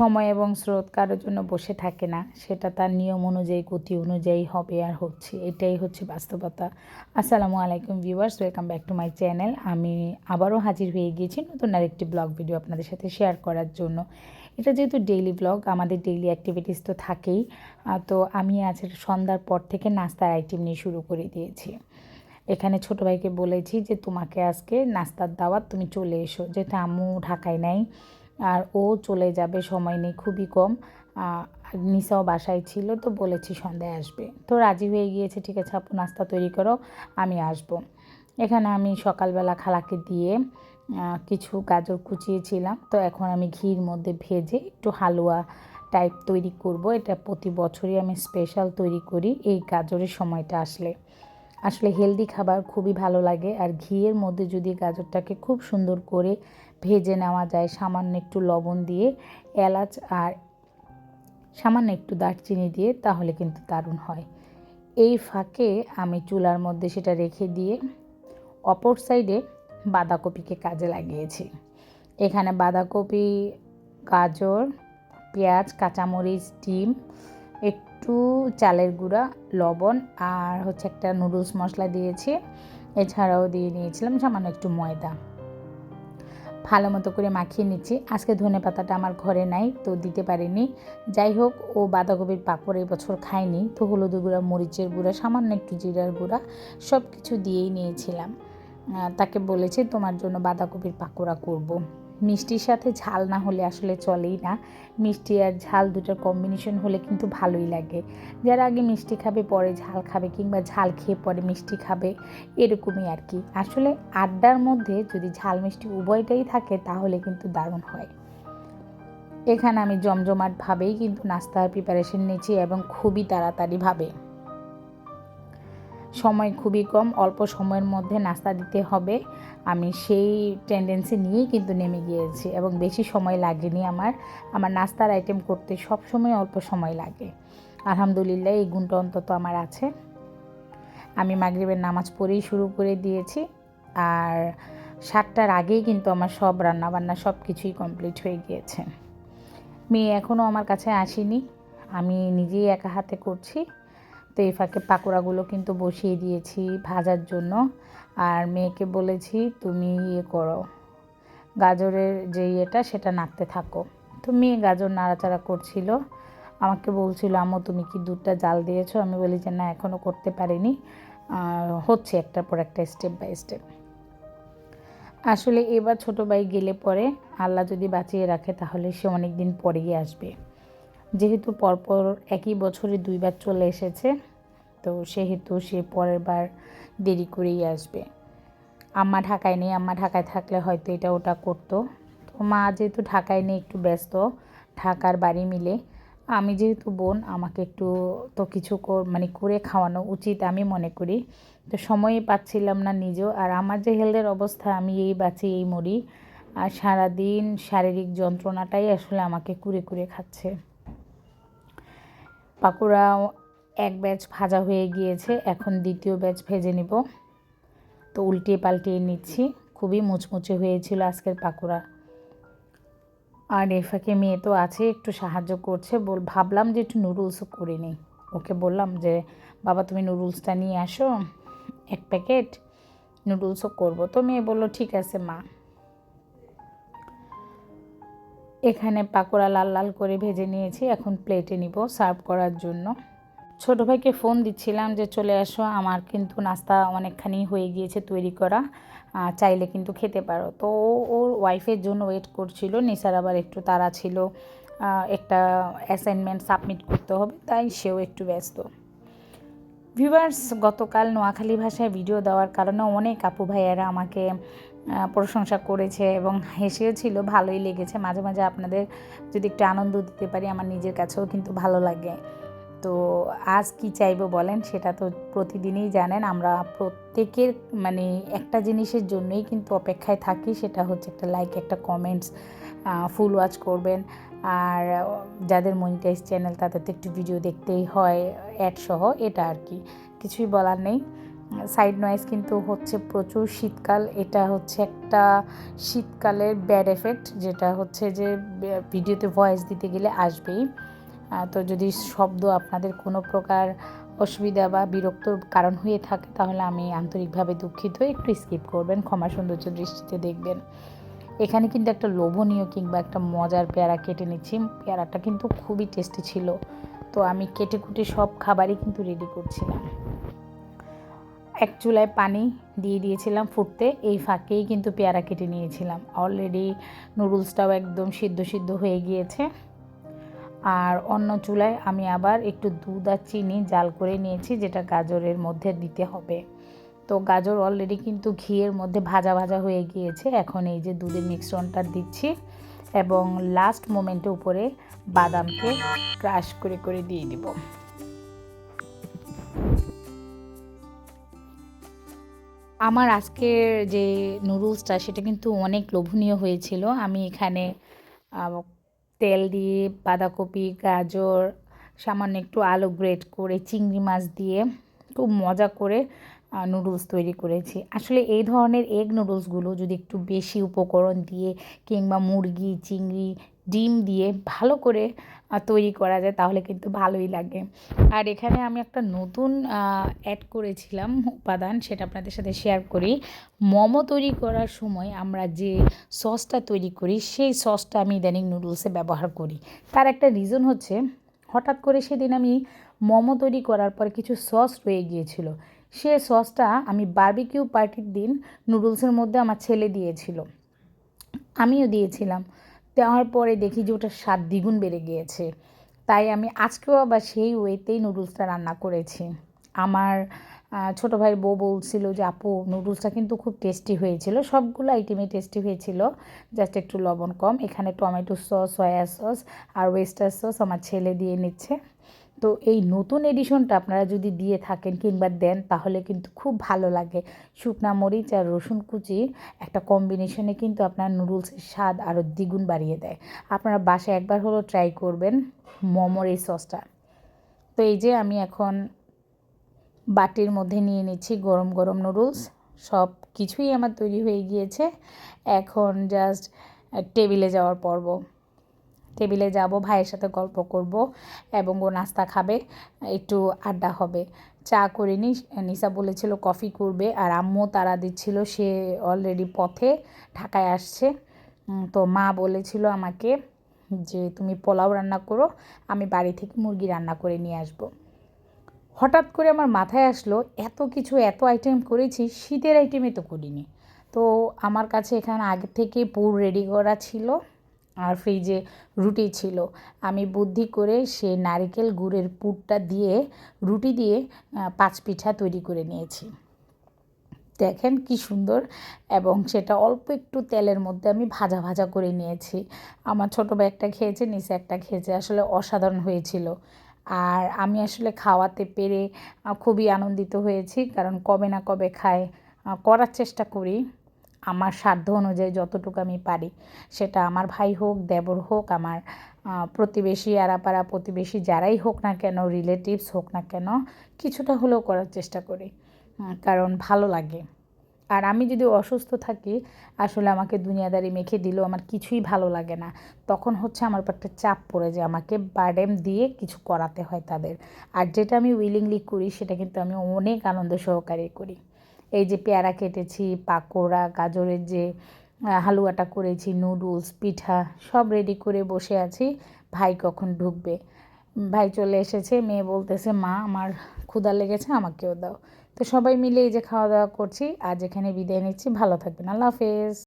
সময় এবং স্রোত কারোর জন্য বসে থাকে না। সেটা তার নিয়ম অনুযায়ী, গতি অনুযায়ী হবে আর হচ্ছে। এটাই হচ্ছে বাস্তবতা। আসসালামু আলাইকুম viewers, welcome back to my channel. আমি আবারও হাজির হয়ে গিয়েছি নতুন আরেকটি ব্লগ ভিডিও আপনাদের সাথে শেয়ার করার জন্য। এটা যেহেতু ডেইলি ব্লগ আমাদের ডেইলি অ্যাক্টিভিটিস তো থাকেই। তো আমি আজ সন্ধ্যার পর থেকে নাস্তার আইটেম নিয়ে শুরু করে দিয়েছি। এখানে ছোটো ভাইকে বলেছি যে, তোমাকে আজকে নাস্তার দাওয়াত তুমি চলে এসো। যেটা আম্মু ঢাকায় নাই আর ও চলে যাবে, সময় নেই, খুবই কম। নিসাও বাসায় ছিল তো বলেছি সন্ধ্যায় আসবে। তো রাজি হয়ে গিয়েছে, ঠিক আছে আপু, নাস্তা তৈরি করো, আমি আসব। এখানে আমি সকালবেলা খালাকে দিয়ে কিছু গাজর কুচিয়েছিলাম। তো এখন আমি ঘির মধ্যে ভেজে একটু হালুয়া টাইপ তৈরি করব। এটা প্রতি বছরই আমি স্পেশাল তৈরি করি, এই গাজরের সময়টা আসলে। আসলে হেলদি খাবার খুবই ভালো লাগে। আর ঘিয়ের মধ্যে যদি গাজরটাকে খুব সুন্দর করে ভেজে নেওয়া যায়, সামান্য একটু লবণ দিয়ে, এলাচ আর সামান্য একটু দারচিনি দিয়ে, তাহলে কিন্তু দারুণ হয়। এই ফাঁকে আমি চুলার মধ্যে সেটা রেখে দিয়ে অপর সাইডে বাঁধাকপিকে কাজে লাগিয়েছি। এখানে বাঁধাকপি, গাজর, পেঁয়াজ, কাঁচামরিচ, ডিম, একটু চালের গুঁড়া, লবণ আর হচ্ছে একটা নুডলস মশলা দিয়েছি। এছাড়াও দিয়ে নিয়েছিলাম সামান্য একটু ময়দা। ভালো মতো করে মাখিয়ে নিচ্ছি। আজকে ধনে পাতাটা আমার ঘরে নাই, তো দিতে পারিনি। যাই হোক, ও বাঁধাকপির পাঁপড় বছর খায়নি। তো হলুদ গুঁড়া, মরিচের গুঁড়া, সামান্য একটু জিরার গুঁড়া সব কিছু দিয়েই নিয়েছিলাম। তাকে বলেছি তোমার জন্য বাঁধাকপির পাকোড়া করব। মিষ্টির সাথে ঝাল না হলে আসলে চলেই না। মিষ্টি আর ঝাল দুটোর কম্বিনেশন হলে কিন্তু ভালোই লাগে। যারা আগে মিষ্টি খাবে, পরে ঝাল খাবে কিংবা ঝাল খেয়ে পরে মিষ্টি খাবে, এরকমই আর কি। আসলে আড্ডার মধ্যে যদি ঝাল মিষ্টি উভয়টাই থাকে, তাহলে কিন্তু দারুণ হয়। এখানে আমি জমজমাটভাবেই কিন্তু নাস্তার প্রিপারেশন নিয়েছি এবং খুবই তাড়াতাড়িভাবে সময় খুবই কম, অল্প সময়ের মধ্যে নাস্তা দিতে হবে। আমি সেই টেন্ডেন্সি নিয়েই কিন্তু নেমে গিয়েছি এবং বেশি সময় লাগেনি আমার। আমার নাস্তার আইটেম করতে সব সময় অল্প সময় লাগে। আলহামদুলিল্লাহ এই গুণটা অন্তত আমার আছে। আমি মাগরিবের নামাজ পড়েই শুরু করে দিয়েছি আর সাতটার আগেই কিন্তু আমার সব রান্নাবান্না সব কিছুই কমপ্লিট হয়ে গিয়েছে। মেয়ে এখনও আমার কাছে আসেনি। আমি নিজেই একা হাতে করছি। তো এই ফাঁকে পাকোড়াগুলো কিন্তু বসিয়ে দিয়েছি ভাজার জন্য। আর মেয়েকে বলেছি, তুমি ইয়ে করো। গাজরের যে ইয়েটা সেটা নাড়তে থাকো। তো মেয়ে গাজর নাড়াচাড়া করছিল। আমাকে বলছিল আমো তুমি কি দুধটা জাল দিয়েছ? আমি বলি যে, না এখনও করতে পারিনি। হচ্ছে একটার পর একটা স্টেপ বাই স্টেপ আসলে এবার ছোটো ভাই গেলে পরে আল্লাহ যদি বাঁচিয়ে রাখে, তাহলে সে অনেক দিন পরেই আসবে। যেহেতু পরপর একই বছরে দুইবার চলে এসেছে, তো সেহেতু সে পরের বার দেরি করেই আসবে। আম্মা ঢাকায় নেই, আম্মা ঢাকায় থাকলে হয়তো এটা ওটা করতো। তো মা যেহেতু ঢাকায় নেই, একটু ব্যস্ত, ঢাকার বাড়ি মিলে। আমি যেহেতু বোন, আমাকে একটু তো কিছু মানে করে খাওয়ানো উচিত আমি মনে করি। তো সময়ই পাচ্ছিলাম না নিজেও, আর আমার যে হেলথের অবস্থা, আমি এই বাঁচি, এই মরি, আর সারাদিন শারীরিক যন্ত্রণাটাই আসলে আমাকে কুরে কুরে খাচ্ছে। পাকোড়া এক ব্যাচ ভাজা হয়ে গিয়েছে, এখন দ্বিতীয় ব্যাচ ভেজে নিব। তো উল্টিয়ে পাল্টিয়ে নিচ্ছি, খুবই মুচমুচে হয়েছিল আজকের পাকোড়া। আর এফাকে মেয়ে তো আছে, একটু সাহায্য করছে, বল, ভাবলাম যে একটু নুডলসও করে নিই। ওকে বললাম যে, বাবা, তুমি নুডলসটা নিয়ে আসো, এক প্যাকেট নুডলসও করব। তো মেয়ে বলল, ঠিক আছে, মা। এখানে পাকোড়া লাল লাল করে ভেজে নিয়েছি। এখন প্লেটে নিব সার্ভ করার জন্য। ছোটো ভাইকে ফোন দিচ্ছিলাম যে, চলে আসো, আমার কিন্তু নাস্তা অনেকখানি হয়ে গিয়েছে তৈরি করা। চাইলে কিন্তু খেতে পারো। তো ওর ওয়াইফের জন্য ওয়েট করছিল। নিসার আবার একটু তারা ছিল। একটা অ্যাসাইনমেন্ট সাবমিট করতে হবে, তাই সেও একটু ব্যস্ত। ভিউয়ার্স গতকাল নোয়াখালী ভাষায় ভিডিও দেওয়ার কারণে অনেক আপু ভাইয়ারা আমাকে প্রশংসা করেছে এবং হেসেও ছিল, ভালোই লেগেছে। মাঝে মাঝে আপনাদের যদি একটু আনন্দ দিতে পারি, আমার নিজের কাছেও কিন্তু ভালো লাগে। তো আজ কি চাইব বলেন, সেটা তো প্রতিদিনই জানেন। আমরা প্রত্যেকের মানে একটা জিনিসের জন্যই কিন্তু অপেক্ষায় থাকি, সেটা হচ্ছে একটা লাইক একটা কমেন্টস ফুল ওয়াচ করবেন। আর যাদের মনিটাইজ চ্যানেল তাদের তো একটু ভিডিও দেখতেই হয় অ্যাড সহ, এটা আর কি। কিছুই বলার নেই। সাইড নয়েজ কিন্তু হচ্ছে প্রচুর শীতকাল। এটা হচ্ছে একটা শীতকালের ব্যাড এফেক্ট যেটা হচ্ছে যে, ভিডিওতে ভয়েস দিতে গেলে আসবেই। তো যদি শব্দ আপনাদের কোনো প্রকার অসুবিধা বা বিরক্তর কারণ হয়ে থাকে, তাহলে আমি আন্তরিকভাবে দুঃখিত। একটু স্কিপ করবেন, ক্ষমা সৌন্দর্য দৃষ্টিতে দেখবেন। এখানে কিন্তু একটা লোভনীয় কিংবা একটা মজার পেয়ারা কেটে নিচ্ছি। পেয়ারাটা কিন্তু খুবই টেস্টি ছিল। তো আমি কেটে কুটে সব খাবারই কিন্তু রেডি করছিলাম। এক চুলায় পানি দিয়ে দিয়েছিলাম ফুটতে, এই ফাঁকেই কিন্তু পেয়ারা কেটে নিয়েছিলাম। অলরেডি নুডলসটাও একদম সিদ্ধ সিদ্ধ হয়ে গিয়েছে। আর অন্য চুলায় আমি আবার একটু দুধ আর চিনি জাল করে নিয়েছি, যেটা গাজরের মধ্যে দিতে হবে। তো গাজর অলরেডি কিন্তু ঘিয়ের মধ্যে ভাজা ভাজা হয়ে গিয়েছে। এখন এই যে দুধের মিশ্রণটা দিচ্ছি এবং লাস্ট মোমেন্টে উপরে বাদামকে ক্রাশ করে করে দিয়ে দিব। আমার আজকের যে নুডলসটা সেটা কিন্তু অনেক লোভনীয় হয়েছিল। আমি এখানে তেল দিয়ে বাঁধাকপি, গাজর, সামান্য একটু আলু গ্রেট করে, চিংড়ি মাছ দিয়ে খুব মজা করে নুডলস তৈরি করেছি। আসলে এই ধরনের এগ নুডলসগুলো যদি একটু বেশি উপকরণ দিয়ে কিংবা মুরগি, চিংড়ি ডিম দিয়ে ভালো করে তৈরি করা যায়, তাহলে কিন্তু ভালোই লাগে। আর এখানে আমি একটা নতুন অ্যাড করেছিলাম উপাদান, সেটা আপনাদের সাথে শেয়ার করি। মোমো তৈরি করার সময় আমরা যে সসটা তৈরি করি, সেই সসটা আমি ইদানিং নুডলসে ব্যবহার করি। তার একটা রিজন হচ্ছে, হঠাৎ করে সেদিন আমি মোমো তৈরি করার পর কিছু সস রয়ে গিয়েছিল। সে সসটা আমি বার্বিকিউ পার্টির দিন নুডলসের মধ্যে আমার ছেলে দিয়েছিল। আমিও দিয়েছিলাম। দেওয়ার পরে দেখি যে ওটার স্বাদ দ্বিগুণ বেড়ে গিয়েছে। তাই আমি আজকেও আবার সেই ওয়েতেই নুডলসটা রান্না করেছি। আমার ছোটো ভাইয়ের বউ বলছিল যে, আপু, নুডলসটা কিন্তু খুব টেস্টি হয়েছিল। সবগুলো আইটেমে টেস্টি হয়েছিল। জাস্ট একটু লবণ কম। এখানে টমেটো সস সয়া সস আর ওয়েস্টার সস আমার ছেলে দিয়ে নিচ্ছে। তো এই নতুন এডিশনটা আপনারা যদি দিয়ে থাকেন কিংবা দেন, তাহলে কিন্তু খুব ভালো লাগে। শুকনা মরিচ আর রসুন কুচি একটা কম্বিনেশনে কিন্তু আপনার নুডলসের স্বাদ আরও দ্বিগুণ বাড়িয়ে দেয়। আপনারা বাসায় একবার হলো ট্রাই করবেন মোমোর এই সসটা। তো এই যে আমি এখন বাটির মধ্যে নিয়ে নিচ্ছি গরম গরম নুডলস। সব কিছুই আমার তৈরি হয়ে গিয়েছে। এখন জাস্ট টেবিলে যাওয়ার পর্ব। টেবিলে যাব, ভাইয়ের সাথে গল্প করব এবং ও নাস্তা খাবে, একটু আড্ডা হবে। চা করে নি, নিসা বলেছিল কফি করবে আর আম্মু তারা দিচ্ছিল, সে অলরেডি পথে ঢাকায় আসছে। তো মা বলেছিল আমাকে যে, তুমি পোলাও রান্না করো, আমি বাড়ি থেকে মুরগি রান্না করে নিয়ে আসব। হঠাৎ করে আমার মাথায় আসলো, এত কিছু, এত আইটেম করেছি, শীতের আইটেমে তো করিনি। তো আমার কাছে এখানে আগে থেকে পুর রেডি করা ছিল। আর ফ্রিজে রুটি ছিল। আমি বুদ্ধি করে সে নারিকেল গুড়ের পুরটা দিয়ে, রুটি দিয়ে পাঁচ পিঠা তৈরি করে নিয়েছি। দেখেন কি সুন্দর, এবং সেটা অল্প একটু তেলের মধ্যে আমি ভাজা ভাজা করে নিয়েছি। আমার ছোটো ভাই একটা খেয়েছে, নিচে একটা খেয়েছে, আসলে অসাধারণ হয়েছিল। আর আমি আসলে খাওয়াতে পেরে খুবই আনন্দিত হয়েছি, কারণ কবে না কবে খায় করার চেষ্টা করি। আমার সাধ্য অনুযায়ী যতটুকু আমি পারি। সেটা আমার ভাই হোক, দেবর হোক, আমার প্রতিবেশী, আরাপাড়া প্রতিবেশী যারাই হোক না কেন রিলেটিভস হোক না কেন, কিছুটা হলেও করার চেষ্টা করি কারণ ভালো লাগে। আর আমি যদি অসুস্থ থাকি, আসলে আমাকে দুনিয়াদারি মেখে দিলেও আমার কিছুই ভালো লাগে না। তখন হচ্ছে আমার একটা চাপ পড়ে যে আমাকে বার্ডেম দিয়ে কিছু করাতে হয় তাদের। আর যেটা আমি উইলিংলি করি, সেটা কিন্তু আমি অনেক আনন্দ সহকারে করি। এই যে পেয়ারা কেটেছি, পাকোড়া, গাজরের যে হালুয়াটা করেছি, নুডলস, পিঠা, সব রেডি করে বসে আছি। ভাই কখন ঢুকবে? ভাই চলে এসেছে, মেয়ে বলতেছে, মা, আমার ক্ষুদা লেগেছে, আমাকেও দাও। তো সবাই মিলে এই যে খাওয়া দাওয়া করছি, আজ এখানে বিদায় নিচ্ছি, ভালো থাকবেন, আল্লাহ হাফেজ।